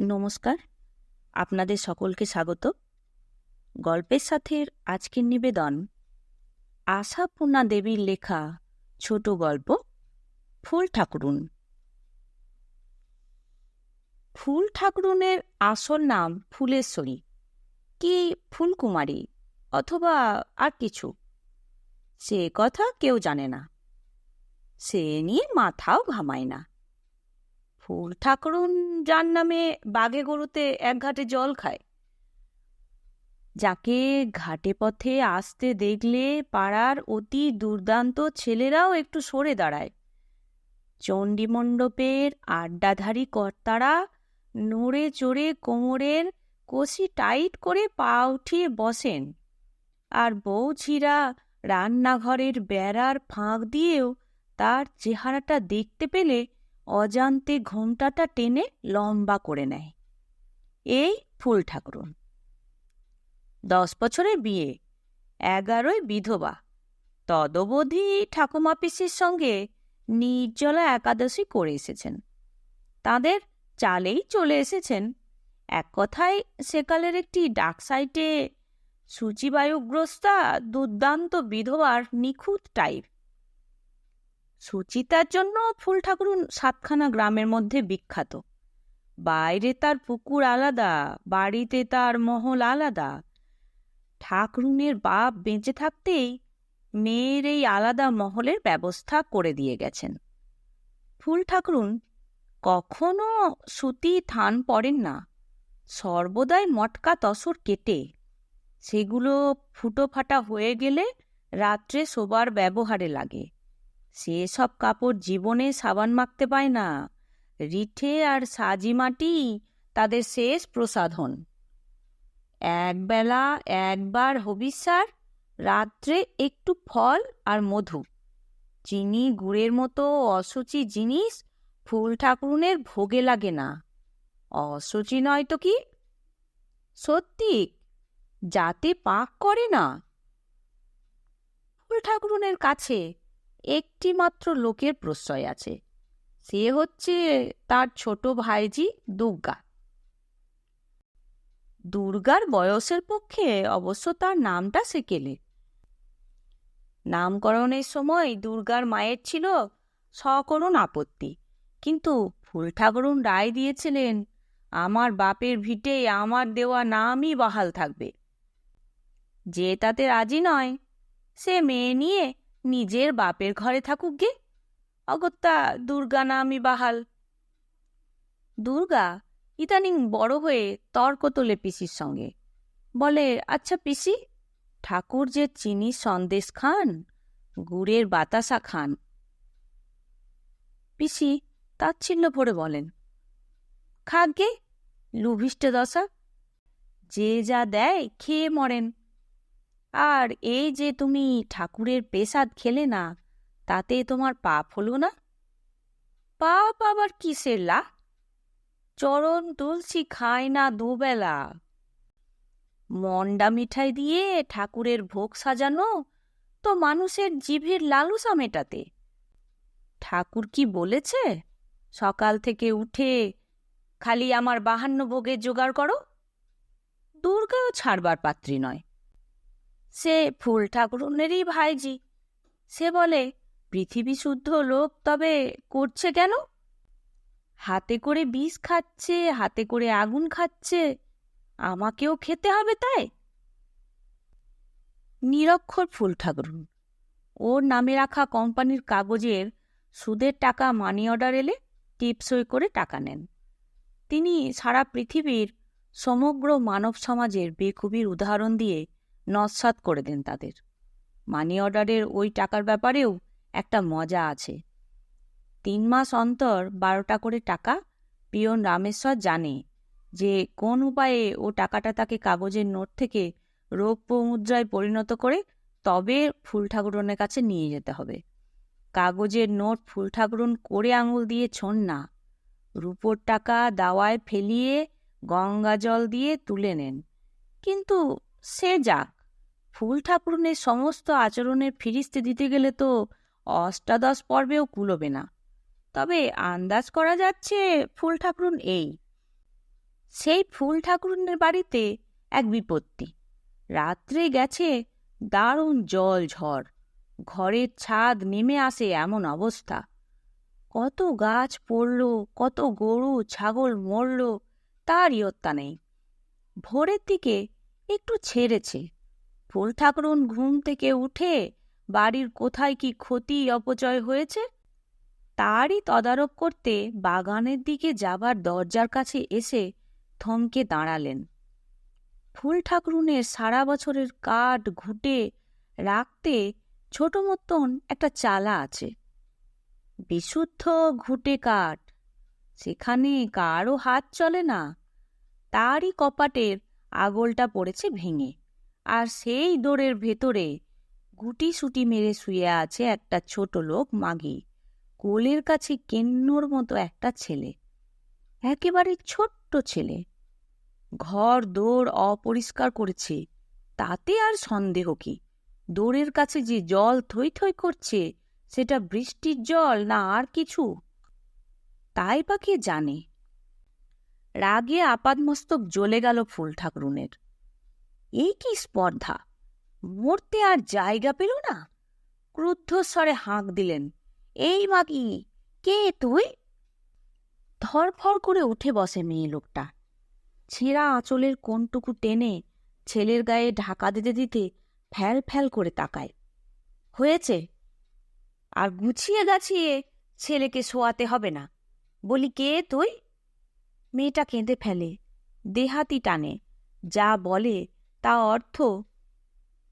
নমস্কার, আপনাদের সকলকে স্বাগত। গল্পের সাথে আজকের নিবেদন, আশাপূর্ণা দেবীর লেখা ছোট গল্প, ফুল ঠাকুরুন। ফুল ঠাকুরুনের আসল নাম ফুলেশ্বরী। কি ফুলকুমারী অথবা আর কিছু? সে কথা কেউ জানে না। সে নিয়ে মাথাও ঘামায় না। ফুল ঠাকুরুন যার নামে বাঘে গরুতে এক ঘাটে জল খায়। যাকে ঘাটে পথে আসতে দেখলে পাড়ার অতি দুর্দান্ত ছেলেরাও একটু সরে দাঁড়ায়। চণ্ডীমণ্ডপের আড্ডাধারী কর্তারা নড়ে চড়ে কোমরের কষি টাইট করে পা উঠিয়ে বসেন। আর ছিঁড়া রান্নাঘরের বেড়ার ফাঁক দিয়েও তার চেহারাটা দেখতে পেলে অজান্তে ঘোমটাটা টেনে লম্বা করে নেয়। এই ফুল ঠাকুরুন। দশ বছরে বিয়ে, এগারোই বিধবা। তদবধি ঠাকুমা পিসির সঙ্গে নির্জলা একাদশী করে এসেছেন। তাদের চালেই চলে এসেছেন। এক কথায়, সেকালের একটি ডাক সাইটে সূচিবায়ুগ্রস্তা দুর্দান্ত বিধবার নিখুঁত টাইপ। সুচিতার জন্য ফুল ঠাকুরুন সাতখানা গ্রামের মধ্যে বিখ্যাত। বাইরে তার পুকুর আলাদা, বাড়িতে তার মহল আলাদা। ঠাকরুনের বাপ বেঁচে থাকতেই মেয়ের এই আলাদা মহলের ব্যবস্থা করে দিয়ে গেছেন। ফুল ঠাকুরুন কখনো সুতি থান পড়েন না। সর্বদাই মটকা তসর কেটে সেগুলো ফুটো ফাটা হয়ে গেলে রাত্রে শোবার ব্যবহারে লাগে। সে সব কাপড় জীবনে সাবান মাখতে পায় না। রিঠে আর সাজি মাটি তাদের শেষ প্রসাধন। একবেলা একবার হবিষ্যার রাত্রে একটু ফল আর মধু। চিনি গুড়ের মতো অসুচি জিনিস ফুল ঠাকুরনের ভোগে লাগে না। অসুচি নয় তো কি? সত্যি? যাতে পাক করে না। ফুল ঠাকুরনের কাছে একটি মাত্র লোকের প্রশ্রয় আছে। সে হচ্ছে তার ছোট ভাইজি দুর্গা। দুর্গার বয়সের পক্ষে অবশ্য তার নামটা সেকেলে নামকরণের সময় দুর্গার মায়ের ছিল সকরুণ আপত্তি। কিন্তু ফুল ঠাকুরুন রায় দিয়েছিলেন, আমার বাপের ভিটে আমার দেওয়া নামই বহাল থাকবে। যে তাতে রাজি নয়, সে মেয়ে নিয়ে নিজের বাপের ঘরে থাকুক গে। অগত্যা দুর্গা নামই বাহাল। দুর্গা ইদানিং বড় হয়ে তর্ক তোলে পিসির সঙ্গে। বলে আচ্ছা পিসি, ঠাকুর যে চিনি সন্দেশ খান, গুড়ের বাতাসা খান। পিসি তাচ্ছিল্য ভরে বলেন খাগে লুভিষ্টে দশা। যে যা দেয় খেয়ে মরেন। আর এই যে তুমি ঠাকুরের পেশাদ খেলে না, তাতে তোমার পাপ হলো না? পাপ আবার কিসের লা? চরণ তুলসী খায় না দুবেলা। মন্ডা মিঠাই দিয়ে ঠাকুরের ভোগ সাজানো তো মানুষের জিভের লালসা মেটাতে। ঠাকুর কি বলেছে? সকাল থেকে উঠে খালি আমার বাহান্ন ভোগের জোগাড় করো। দুর্গাও ছাড়বার পাত্রী নয়। সে ফুল ঠাকুরনেরই ভাইজি সে বলে, পৃথিবী শুদ্ধ লোক তবে করছে কেন? হাতে করে বিষ খাচ্ছে, হাতে করে আগুন খাচ্ছে, আমাকেও খেতে হবে তাই? নিরক্ষর ফুল ঠাকুরুন, ওর নামে রাখা কোম্পানির কাগজের সুদের টাকা মানি অর্ডার এলে টিপসই করে টাকা নেন। তিনি সারা পৃথিবীর সমগ্র মানব সমাজের বেকুবির উদাহরণ দিয়ে নস্বাত করে দেন তাদের। মানি অর্ডারের ওই টাকার ব্যাপারেও একটা মজা আছে। তিন মাস অন্তর বারোটা করে টাকা পিয়ন রামেশ্বর জানে যে কোন উপায়ে ও টাকাটা তাকে কাগজের নোট থেকে রৌপ্য মুদ্রায় পরিণত করে তবে ফুল ঠাকুরনের কাছে নিয়ে যেতে হবে। কাগজের নোট ফুল ঠাকুরন করে আঙুল দিয়ে ছোন না। রুপোর টাকা দাওয়ায় ফেলিয়ে গঙ্গা জল দিয়ে তুলে নেন। কিন্তু সে যাক ফুল ঠাকুরনের সমস্ত আচরণের ফিরিস্তে দিতে গেলে তো অষ্টাদশ পর্বেও কুলোবে না। তবে আন্দাজ করা যাচ্ছে ফুল ঠাকুরুন এই। সেই ফুল ঠাকুরনের বাড়িতে এক বিপত্তি। রাত্রে গেছে দারুণ জল ঝড়। ঘরের ছাদ নেমে আসে এমন অবস্থা। কত গাছ পড়ল, কত গরু, ছাগল মরল, তার ইয়ত্তা নেই। ভোরের দিকে একটু ছেড়েছে। ফুল ঠাকুরন ঘুম থেকে উঠে বাড়ির কোথায় কি ক্ষতি, অপচয় হয়েছে? তারই তদারক করতে বাগানের দিকে যাবার দরজার কাছে এসে থমকে দাঁড়ালেন। ফুল ঠাকুরুনের সারা বছরের কাঠ ঘুটে রাখতে ছোট মতন একটা চালা আছে। বিশুদ্ধ ঘুটে কাঠ। সেখানে কারও হাত চলে না। তারই কপাটের আগলটা পড়েছে ভেঙে। আর সেই দোরের ভেতরে গুটি সুটি মেরে শুয়ে আছে একটা ছোট লোক মাগি, কোলের কাছে কেন্নর মতো একটা ছেলে, একেবারে ছোট্ট ছেলে। ঘর, দৌড় অপরিষ্কার করেছে, তাতে আর সন্দেহ কি? দৌড়ের কাছে যে জল থই থই করছে, সেটা বৃষ্টির জল না আর কিছু? তাই বা কে জানে? রাগে আপাদমস্তক জ্বলে গেল ফুল ঠাকুরুনের এই কি স্পর্ধা। মরতে আর জায়গা পেল না। ক্রুদ্ধস্বরে হাঁক দিলেন, এই মাগি, কে তুই? ধরফর করে উঠে বসে মেয়ে লোকটা। ছেঁড়া আঁচলের কোনটুকু টেনে ছেলের গায়ে ঢাকা দিতে দিতে ফ্যাল ফ্যাল করে তাকায়। হয়েছে। আর গুছিয়ে গাছিয়ে ছেলেকে শোয়াতে হবে না। বলি, কে তুই? মেয়েটা কেঁদে ফেলে, দেহাতি টানে, যা বলে তা অর্থ?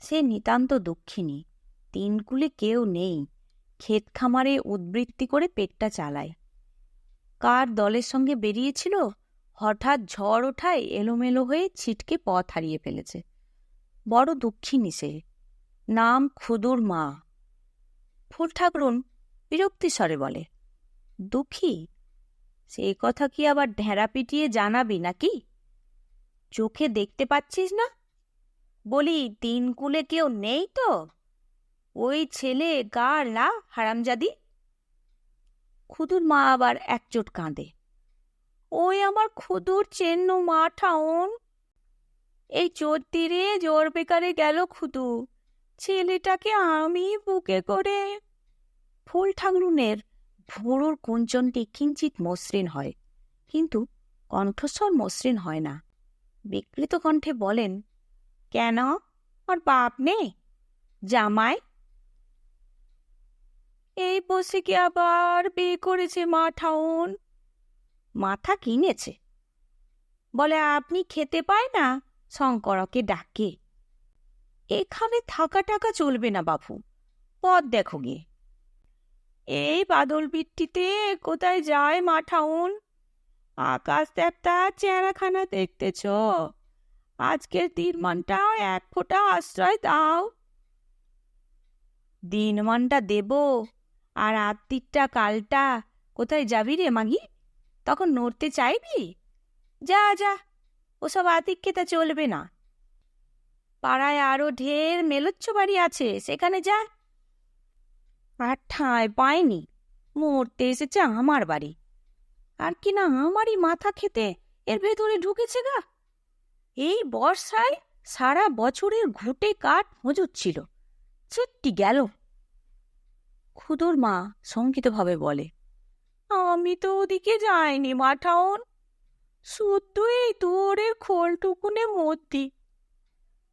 সে নিতান্ত দুঃখিনী। তিনকুলে কেউ নেই। ক্ষেত খামারে উদ্বৃত্তি করে পেটটা চালায়। কার দলের সঙ্গে বেরিয়েছিল? হঠাৎ ঝড় ওঠায় এলোমেলো হয়ে ছিটকে পথ হারিয়ে ফেলেছে। বড় দুঃখিনী সে। নাম খুদুর মা। ফুল ঠাকরুন বিরক্তি স্বরে বলে, দুঃখী? সেই কথা কি আবার ঢেঁড়া পিটিয়ে জানাবি নাকি? চোখে দেখতে পাচ্ছিস না? বলি, তিন কুলে কেউ নেই তো? ওই ছেলে কার লা হারামজাদি? খুদুর মা আবার একচোট কাঁদে। ওই আমার খুদুর চেন্নু মা ঠাউন। এই চোদ্দিরে জোর বেকারে গেল খুদু। ছেলেটাকে আমি বুকে করে। ফুল ঠাংরুনের ভুরুর কুঞ্চনটি কিঞ্চিত মসৃণ হয়, কিন্তু কণ্ঠস্বর মসৃণ হয় না। বিকৃত কণ্ঠে বলেন কেন? ওর বাপ নেই? জামাই? এই বসে কি আবার বিয়ে করেছে মা ঠাউন? মাথা কিনেছে। বলে, আপনি খেতে পায় না? শঙ্করকে ডাকে। এখানে থাকা টাকা চলবে না বাপু। পথ দেখো গে এই বাদল বৃষ্টিতে কোথায় যায় মা ঠাউন? আকাশ দেবতা চেহারাখানা দেখতেছ? আজকের দিনমানটা এক ফোঁটা আশ্রয় দাও। দিনমানটা দেব আর আত্মিকটা কালটা। কোথায় যাবি রে মাগি? তখন নড়তে চাইবি? যা যা, ওসব আতিক্ষেতা চলবে না। পাড়ায় আরও ঢের মেলোচ্ছ বাড়ি আছে, সেখানে যা। আর ঠাঁই পায়নি মরতে এসেছে আমার বাড়ি। আর কি না আমারই মাথা খেতে, এর ভেতরে ঢুকেছে গা। এই বর্ষায় সারা বছরের ঘুটে কাঠ মজুদ ছিল। চিট্টি গেল। খুদুর মা শঙ্কিতভাবে বলে, আমি তো ওদিকে যাইনি, মাঠাউন। শুদ্ধ এই দুয়ারের খোলটুকুনে মধ্যি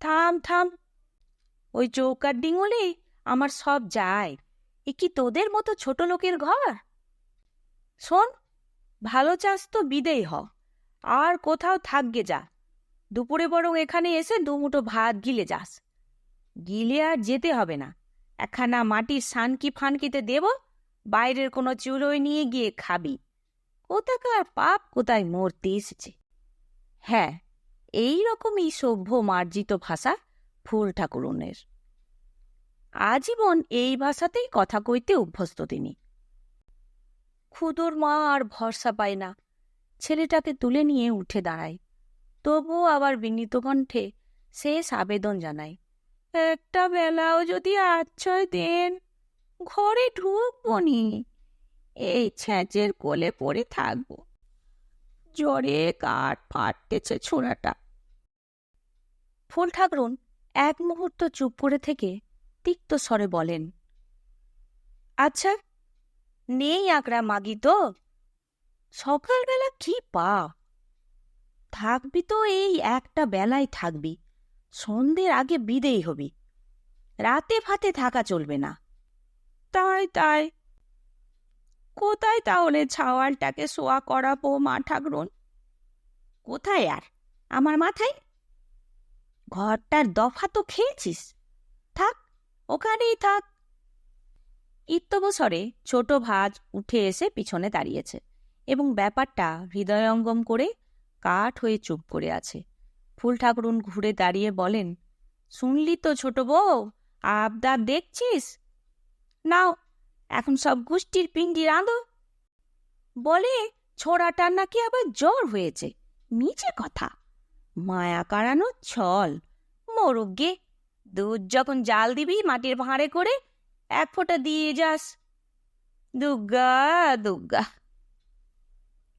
থাম থাম। ওই চৌকার ডিঙলে আমার সব যায়। এ কি তোদের মতো ছোট লোকের ঘর? শোন, ভালো চাস তো বিদেই হ। আর কোথাও থাকগে যা। দুপুরে বরং এখানে এসে দুমুটো ভাত গিলে যাস। গিলে আর যেতে হবে না। একখানা মাটির সানকি ফানকিতে দেব, বাইরের কোনো চুলোয় নিয়ে গিয়ে খাবি। কোথাকার পাপ, কোথায় মরতে এসেছে। হ্যাঁ এই রকমই সভ্য মার্জিত ভাষা ফুল ঠাকুরনের। আজীবন এই ভাষাতেই কথা কইতে অভ্যস্ত তিনি। ক্ষুদোর মা আর ভরসা পায় না। ছেলেটাকে তুলে নিয়ে উঠে দাঁড়ায়। তবুও আবার বিনীত কণ্ঠে শেষ আবেদন জানায়, একটা বেলাও যদি আশ্রয় দেন ঘরে ঢুকবো নি, এই ছ্যাঁচের কোলে পড়ে থাকব। জ্বরে কাঠ ফাটতেছে ছোড়াটা। ফুল ঠাকরুন এক মুহূর্ত চুপ করে থেকে তিক্ত স্বরে বলেন আচ্ছা নেই আঁকড়া মাগি তো? সকালবেলা কি পা থাকবি তো এই একটা বেলায় থাকবি। সন্ধ্যের আগে বিদেই হবি। রাতে ফাতে থাকা চলবে না। তাই তাই। কোথায় তাহলে ছাওয়ালটাকে শোয়া করাবো, মা ঠাকরুন? কোথায় আর? আমার মাথায়? ঘরটার দফা তো খেয়েছিস। থাক, ওখানেই থাক। ইত্যবসরে ছোট ভাজ উঠে এসে পিছনে দাঁড়িয়েছে এবং ব্যাপারটা হৃদয়ঙ্গম করে কাঠ হয়ে চুপ করে আছে। ফুল ঠাকুরুন ঘুরে দাঁড়িয়ে বলেন, শুনলি তো ছোট বউ, আবদার দেখছিস? নাও, এখন সব গোষ্ঠীর পিণ্ডি রাঁধো। বলে ছোড়াটার নাকি আবার জ্বর হয়েছে, মিছে কথা। মায়া কাড়ানো ছল মরুক গে দুধ যখন জাল দিবি মাটির ভাঁড়ে করে এক ফোঁটা দিয়ে যাস। দুর্গা দুর্গা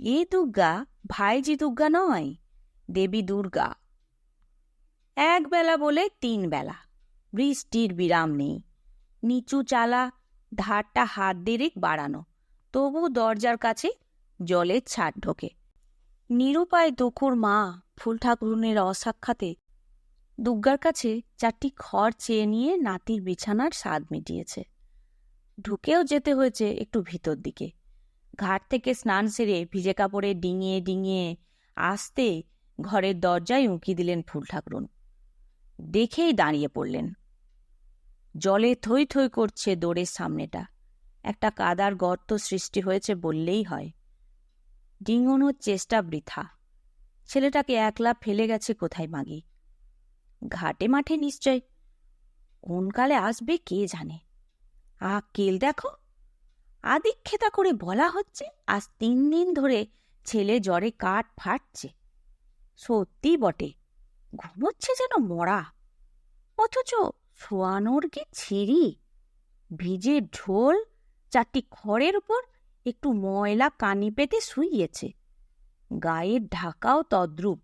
এ দুর্গা ভাইজি দুর্গা নয়, দেবী দুর্গা। এক বেলা বলে তিন বেলা। বৃষ্টির বিরাম নেই। নিচু চালা, ধারটা হাত দেরেক বাড়ানো। তবু দরজার কাছে জলের ছাট ঢোকে। নিরুপায় দুকুর মা ফুল ঠাকুরুনের অসাক্ষাতে দুর্গার কাছে চারটি খড় চেয়ে নিয়ে নাতির বিছানার স্বাদ মিটিয়েছে। ঢুকেও যেতে হয়েছে একটু ভিতর দিকে। ঘাট থেকে স্নান সেরে ভিজে কাপড়ে ডিঙিয়ে ডিঙিয়ে আসতে ঘরের দরজায় উঁকি দিলেন ফুল ঠাকুরুন। দেখেই দাঁড়িয়ে পড়লেন। জলে থই থই করছে দৌড়ের সামনেটা। একটা কাদার গর্ত সৃষ্টি হয়েছে বললেই হয়। ডিঙোনোর চেষ্টা বৃথা। ছেলেটাকে একলা ফেলে গেছে কোথায় মাগি? ঘাটে মাঠে নিশ্চয়। কোনকালে আসবে কে জানে? আ কেল দেখো। আদিক্ষেতা করে বলা হচ্ছে, আজ তিন দিন ধরে ছেলে জ্বরে কাঠ ফাটছে। সত্যি বটে, ঘুমোচ্ছে যেন মরা। অথচ শোয়ানোর কি ছিঁড়ি ভিজে ঢোল চারটি খড়ের উপর একটু ময়লা কানি পেতে শুইয়েছে। গায়ের ঢাকাও তদ্রূপ,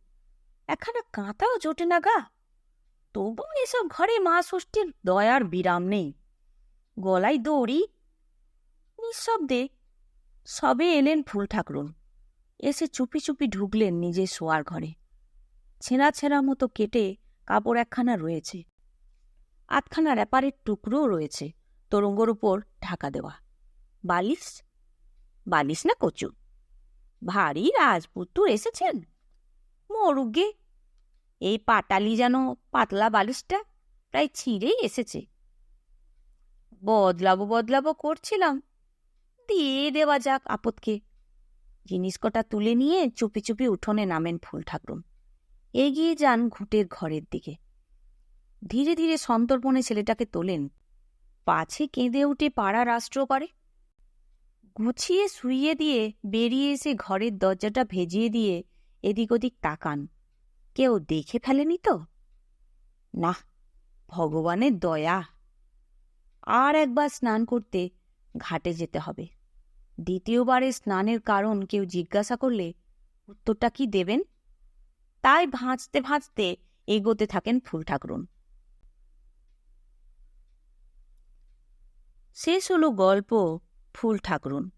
একখানা কাঁথাও জোটে না গা। তবু এসব ঘরে মা ষষ্ঠীর দয়ার বিরাম নেই। গলায় দড়ি নিঃশব্দে সবে এলেন ফুল ঠাকরুন এসে চুপি চুপি ঢুকলেন নিজের শোয়ার ঘরে। ছেঁড়া ছেঁড়া মতো কেটে কাপড় একখানা রয়েছে। আধখানা র্যাপারের টুকরোও রয়েছে তরঙ্গর উপর ঢাকা দেওয়া। বালিশ? বালিশ না কচু? ভারী রাজপুত্র এসেছেন। মরুগে এই পাটালি যেন পাতলা বালিশটা প্রায় ছিঁড়েই এসেছে। বদলাবো বদলাবো করছিলাম। দিয়ে দেওয়া যাক আপদকে। জিনিস কটা তুলে নিয়ে চুপি চুপি উঠোনে নামেন ফুল ঠাকুরন। এগিয়ে যান ঘুটের ঘরের দিকে। ধীরে ধীরে সন্তর্পণে ছেলেটাকে তোলেন। পাছে কেঁদে উঠে পাড়া রাষ্ট্র করে গুছিয়ে শুইয়ে দিয়ে বেরিয়ে এসে ঘরের দরজাটা ভেজিয়ে দিয়ে এদিক ওদিক তাকান। কেউ দেখে ফেলেনি তো? না, ভগবানের দয়া। আর একবার স্নান করতে ঘাটে যেতে হবে। দ্বিতীয়বারে স্নানের কারণ কেউ জিজ্ঞাসা করলে উত্তরটা কি দেবেন? তাই ভাঁজতে ভাঁজতে এগোতে থাকেন ফুল ঠাকুরুন। শেষ হলো গল্প ফুল ঠাকুরুন।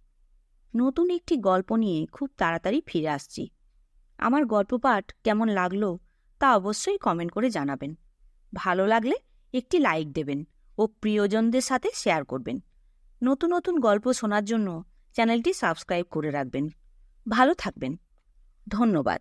নতুন একটি গল্প নিয়ে খুব তাড়াতাড়ি ফিরে আসছি। আমার গল্প পাঠ কেমন লাগল তা অবশ্যই কমেন্ট করে জানাবেন। ভালো লাগলে একটি লাইক দেবেন ও প্রিয়জনদের সাথে শেয়ার করবেন। নতুন নতুন গল্প শোনার জন্য চ্যানেলটি সাবস্ক্রাইব করে রাখবেন। ভালো থাকবেন। ধন্যবাদ।